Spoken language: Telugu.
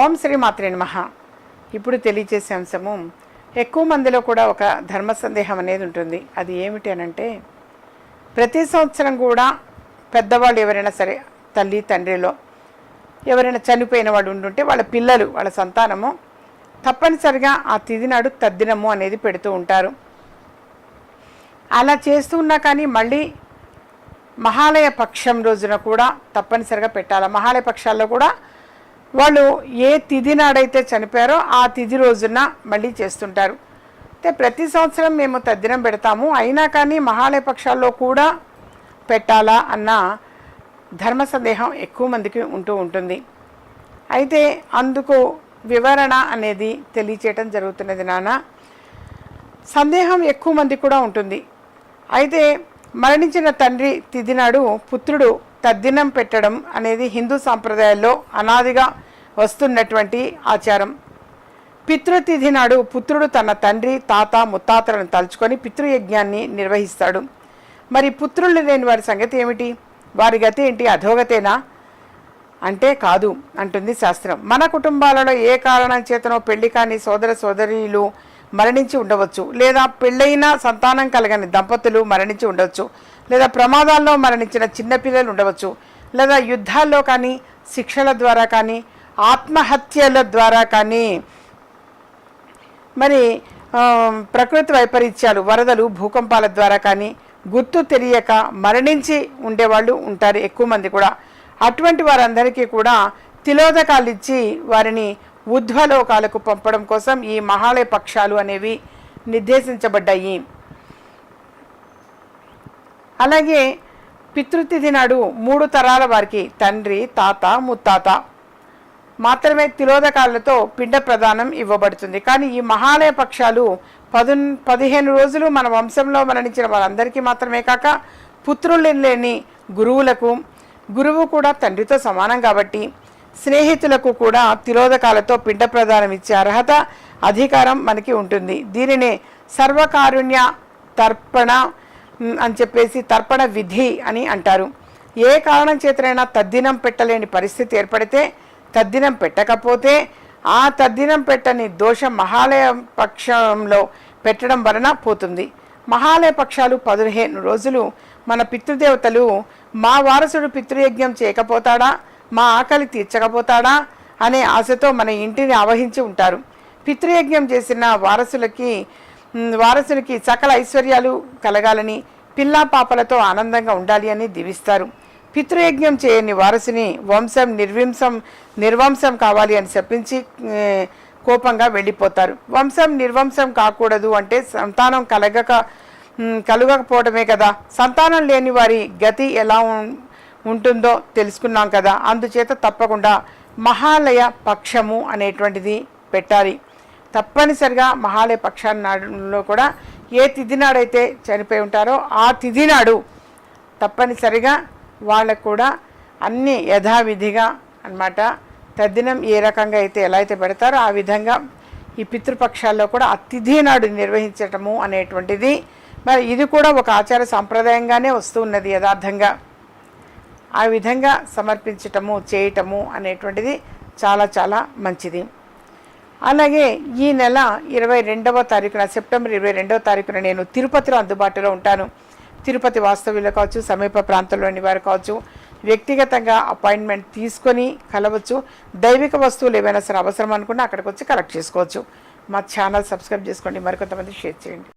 ఓం శ్రీ మాత్రే నమః. ఇప్పుడు తెలియచేసే అంశము ఎక్కువ మందిలో కూడా ఒక ధర్మ సందేహం అనేది ఉంటుంది. అది ఏమిటి అనంటే ప్రతి సంవత్సరం కూడా పెద్దవాళ్ళు ఎవరైనా సరే తల్లి తండ్రిలో ఎవరైనా చనిపోయిన వాడు ఉండుంటే వాళ్ళ పిల్లలు వాళ్ళ సంతానము తప్పనిసరిగా ఆ తిది నాడు తద్దినము అనేది పెడుతూ ఉంటారు. అలా చేస్తూ ఉన్నా కానీ మళ్ళీ మహాలయ పక్షం రోజున కూడా తప్పనిసరిగా పెట్టాలి? మహాలయ పక్షాల్లో కూడా వాళ్ళు ఏ తిథి నాడైతే చనిపోయారో ఆ తిథి రోజున మళ్ళీ చేస్తుంటారు. అయితే ప్రతి సంవత్సరం మేము తద్దినం పెడతాము. అయినా కానీ మహాలయ పక్షాల్లో కూడా పెట్టాలా అన్న ధర్మ సందేహం ఎక్కువ మందికి ఉంటూ ఉంటుంది. అయితే అందుకు వివరణ అనేది తెలియచేయటం జరుగుతున్నది నాన్న. సందేహం ఎక్కువ మంది కూడా ఉంటుంది. అయితే మరణించిన తండ్రి తిదినాడు పుత్రుడు తద్దినం పెట్టడం అనేది హిందూ సాంప్రదాయాల్లో అనాదిగా వస్తున్నటువంటి ఆచారం. పితృతిథి నాడు పుత్రుడు తన తండ్రి తాత ముత్తాతలను తలుచుకొని పితృయజ్ఞాన్ని నిర్వహిస్తాడు. మరి పుత్రులు లేని వారి సంగతి ఏమిటి? వారి గతి ఏంటి? అధోగతేనా? అంటే కాదు అంటుంది శాస్త్రం. మన కుటుంబాలలో ఏ కారణం చేతనో పెళ్ళి కాని సోదర సోదరీలు మరణించి ఉండవచ్చు. లేదా పెళ్ళైన సంతానం కలగని దంపతులు మరణించి ఉండవచ్చు. లేదా ప్రమాదాల్లో మరణించిన చిన్నపిల్లలు ఉండవచ్చు లేదా యుద్ధాల్లో కానీ శిక్షల ద్వారా కానీ ఆత్మహత్యల ద్వారా కానీ. మరి ప్రకృతి వైపరీత్యాలు వరదలు భూకంపాల ద్వారా కానీ గుర్తు తెలియక మరణించి ఉండేవాళ్ళు ఉంటారు ఎక్కువ మంది కూడా. అటువంటి వారందరికీ కూడా తిలోదకాలు ఇచ్చి వారిని ఉధ్వలోకాలకు పంపడం కోసం ఈ మహాలయ పక్షాలు అనేవి నిర్దేశించబడ్డాయి. అలాగే పితృతిథి నాడు మూడు తరాల వారికి తండ్రి తాత ముత్తాత. మాత్రమే తిలోదకాలతో పిండ ప్రదానం ఇవ్వబడుతుంది. కానీ ఈ మహాలయ పక్షాలు పదు పదిహేను రోజులు మన వంశంలో మరణించిన వారందరికీ మాత్రమే కాక పుత్రులు లేని గురువులకు గురువు కూడా తండ్రితో సమానం కాబట్టి స్నేహితులకు కూడా తిలోదకాలతో పిండ ప్రదానం ఇచ్చే అర్హత అధికారం మనకి ఉంటుంది. దీనినే సర్వకారుణ్య తర్పణ అని చెప్పేసి తర్పణ విధి అని అంటారు. ఏ కారణం చేతనైనా తద్దినం పెట్టలేని పరిస్థితి ఏర్పడితే తద్దినం పెట్టకపోతే ఆ తద్దినం పెట్టని దోషం మహాలయ పక్షంలో పెట్టడం వలన పోతుంది. మహాలయ పక్షాలు పదిహేను రోజులు మన పితృదేవతలు మా వారసుడు పితృయజ్ఞం చేయకపోతాడా? మా ఆకలి తీర్చకపోతాడా? అనే ఆశతో మన ఇంటిని ఆవహించి ఉంటారు. పితృయజ్ఞం చేసిన వారసులకి వారసునికి సకల ఐశ్వర్యాలు కలగాలని పిల్లా పాపలతో ఆనందంగా ఉండాలి అని దీవిస్తారు. పితృయజ్ఞం చేయని వారసుని వంశం నిర్వింశం నిర్వంశం కావాలి అని చెప్పించి కోపంగా వెళ్ళిపోతారు. వంశం నిర్వంశం కాకూడదు అంటే సంతానం కలగక కలగకపోవడమే కదా. సంతానం లేని వారి గతి ఎలా ఉం- ఉంటుందో తెలుసుకున్నాం కదా. అందుచేత తప్పకుండా మహాలయ పక్షము అనేటువంటిది పెట్టాలి. తప్పనిసరిగా మహాలయ పక్షాన్ని నాడులో కూడా ఏ తిథి నాడైతే చనిపోయి ఉంటారో ఆ తిథి నాడు తప్పనిసరిగా వాళ్ళకు కూడా అన్ని యథావిధిగా అన్నమాట. తద్దినం ఏ రకంగా అయితే ఎలా అయితే పెడతారో ఆ విధంగా ఈ పితృపక్షాల్లో కూడా ఆ నాడు నిర్వహించటము అనేటువంటిది. మరి ఇది కూడా ఒక ఆచార సాంప్రదాయంగానే వస్తూ ఉన్నది యథార్థంగా. ఆ విధంగా సమర్పించటము చేయటము అనేటువంటిది చాలా చాలా మంచిది. అలాగే ఈ నెల ఇరవై రెండవ తారీఖున సెప్టెంబర్ ఇరవై రెండవ తారీఖున నేను తిరుపతిలో అందుబాటులో ఉంటాను. తిరుపతి వాస్తవ్యులు కావచ్చు సమీప ప్రాంతంలోని వారు కావచ్చు వ్యక్తిగతంగా అపాయింట్మెంట్ తీసుకొని కలవచ్చు. దైవిక వస్తువులు ఏమైనా సరే అవసరం అనుకున్నా అక్కడికి వచ్చి కలెక్ట్ చేసుకోవచ్చు. మా ఛానల్ సబ్స్క్రైబ్ చేసుకోండి. మరికొంతమంది షేర్ చేయండి.